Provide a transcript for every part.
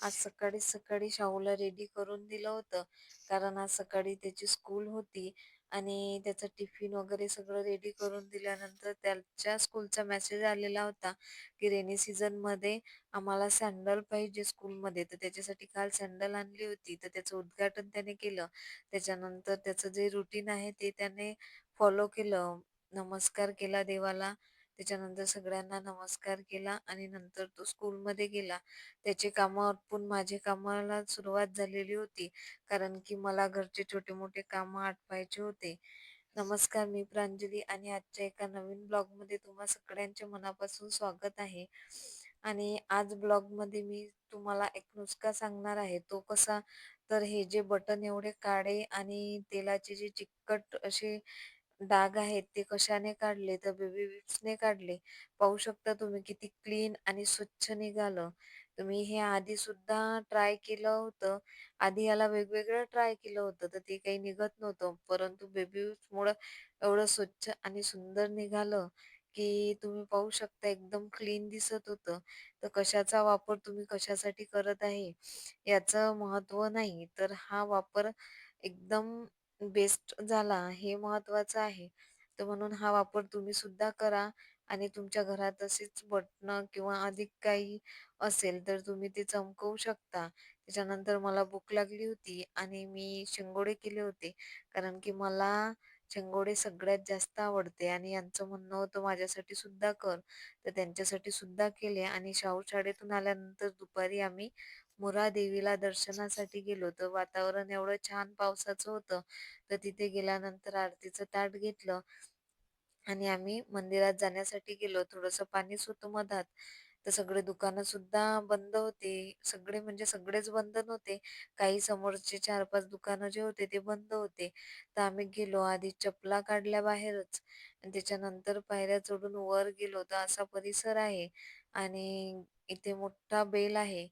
आज सकाळी सकाळी शाहूला रेडी करून दिलं होतं. कारण आज सकाळी त्याची स्कूल होती आणि त्याचं टिफिन वगैरे सगळं रेडी करून दिल्यानंतर त्याच्या स्कूलचा मेसेज आलेला होता की रेनी सीझनमध्ये आम्हाला सँडल पाहिजे स्कूलमध्ये तर त्याच्यासाठी काल सँडल आणली होती. तर त्याचं उद्घाटन त्याने केलं. त्याच्यानंतर त्याचं जे रुटीन आहे ते त्याने फॉलो केलं. नमस्कार केला देवाला. त्याच्यानंतर सगळ्यांना नमस्कार केला आणि नंतर तो स्कूलमध्ये गेला. त्याचे कामं आटपून माझी कामाला सुरुवात झालेली होती कारण की मला घरचे छोटे मोठे कामं आटपायचे होते. नमस्कार मी प्रांजली आणि आजच्या एका नवीन ब्लॉगमध्ये तुम्हा सगळ्यांचे मनापासून स्वागत आहे. आणि आज ब्लॉगमध्ये मी तुम्हाला एक नुसका सांगणार आहे. तो कसा तर हे जे बटन एवढे काळे आणि तेलाचे जे चिकट असे डाग आहेत ते कशाने काढले? तर बेबी विप्सने काढले. पाहू शकता तुम्ही किती क्लीन आणि स्वच्छ निघालं. तुम्ही हे आधी सुद्धा ट्राय केलं होतं. आधी याला वेगवेगळं ट्राय केलं होतं तर ते काही निघत नव्हतं. परंतु बेबी मुळे एवढं स्वच्छ आणि सुंदर निघालं की तुम्ही पाहू शकता एकदम क्लीन दिसत होतं. तर कशाचा वापर तुम्ही कशासाठी करत आहे? याचं महत्त्व नाही. तर हा वापर एकदम बेस्ट झाला हे महत्वाचं आहे. तर म्हणून हा वापर तुम्ही सुद्धा करा आणि तुमच्या घरात असेच बटणं किंवा अधिक काही असेल तर तुम्ही ते चमकवू शकता. त्याच्यानंतर मला भूक लागली होती आणि मी शिंगोडे केले होते. कारण की मला शेंगोडे सगळ्यात जास्त आवडते आणि यांचं म्हणणं होतं माझ्यासाठी सुद्धा कर. तर त्यांच्यासाठी सुद्धा केले आणि शाहू शाळेतून आल्यानंतर दुपारी आम्ही मुरा देवीला दर्शनासाठी गेलो तर वातावरण एवढं छान पावसाचं होतं तर तिथे गेल्यानंतर आरतीचं ताट घेतलं आणि आम्ही मंदिरात जाण्यासाठी गेलो. थोडंसं पाणीच होतं मधात तर सगळे दुकानं सुद्धा बंद होते. सगळे म्हणजे सगळेच बंद नव्हते. काही समोरचे चार पाच दुकानं जे होते ते बंद होते. तर आम्ही गेलो आधी चपला काढल्या बाहेरच आणि त्याच्यानंतर पायऱ्या चढून वर गेलो. तर असा परिसर आहे आणि इथे मोठा बेल आहे.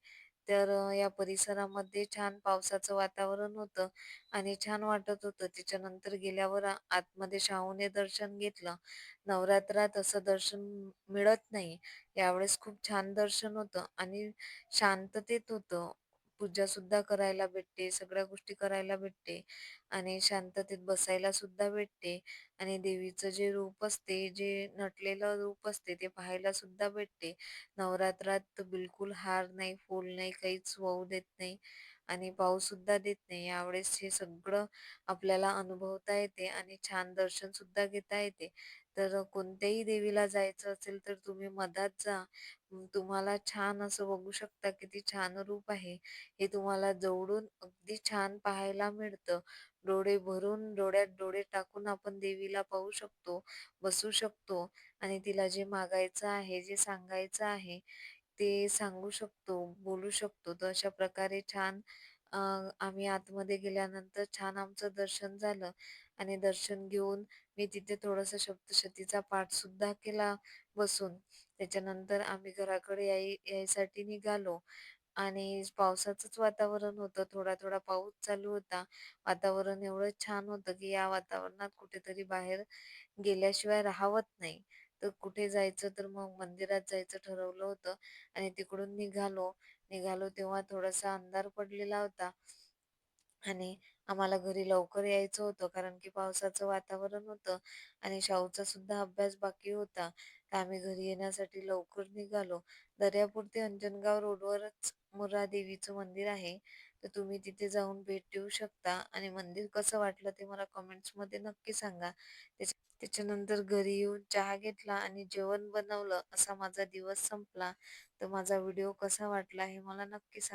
तर या परिसरामध्ये छान पावसाचं वातावरण होतं आणि छान वाटत होतं. त्याच्यानंतर गेल्यावर आतमध्ये शाहूने दर्शन घेतलं. नवरात्रात असं दर्शन मिळत नाही. यावेळेस खूप छान दर्शन होतं आणि शांततेत होतं. पूजा सुद्धा करायला भेटते सगळ्या गोष्टी करायला भेटते आणि शांततेत बसायला सुद्धा भेटते आणि देवीचं जे रूप असते जे नटलेलं रूप असते ते पाहायला सुद्धा भेटते. नवरात्रात बिलकुल हार नाही फूल नाही काहीच वाहू देत नाही आणि पाऊस सुद्धा देत नाही. यावेळेस हे सगळं आपल्याला अनुभवता येते आणि छान दर्शन सुद्धा घेता येते. तर कोणत्याही देवीला जायचं असेल तर तुम्ही मधात जा. तुम्हाला छान असं बघू शकता किती छान रूप आहे. हे तुम्हाला जवळून अगदी छान पाहायला मिळतं. डोळे भरून डोळ्यात डोळे टाकून आपण देवीला पाहू शकतो बसू शकतो आणि तिला जे मागायचं आहे जे सांगायचं आहे ते सांगू शकतो बोलू शकतो. तर अशा प्रकारे छान आम्ही आतमध्ये गेल्यानंतर छान आमचं दर्शन झालं. आणि दर्शन घेऊन मी तिथे थोडासा सप्तशतीचा पाठ सुद्धा केला बसून. त्याच्यानंतर आम्ही घराकडे याय यायसाठी निघालो. आणि पावसाचंच वातावरण होतं. थोडा थोडा पाऊस चालू होता. वातावरण एवढं छान होतं की या वातावरणात कुठेतरी बाहेर गेल्याशिवाय राहावत नाही. तर कुठे जायचं तर मग मंदिरात जायचं ठरवलं होतं. आणि तिकडून निघालो. निघालो तेव्हा थोडासा अंधार पडलेला होता. आणि आम्हाला घरी लवकर यायचं होतं कारण की पावसाचं वातावरण होतं आणि शाहूचा सुद्धा अभ्यास बाकी होता. तर आम्ही घरी येण्यासाठी लवकर निघालो. दर्यापूर ते अंजनगाव रोडवरच मुर्रा देवीचं मंदिर आहे. तर तुम्ही तिथे जाऊन भेट देऊ शकता. आणि मंदिर कसं वाटलं ते मला कमेंट्समध्ये नक्की सांगा. त्याच्या त्याच्यानंतर घरी येऊन चहा घेतला आणि जेवण बनवलं असा माझा दिवस संपला. तर माझा व्हिडिओ कसा वाटला हे मला नक्की सांगा.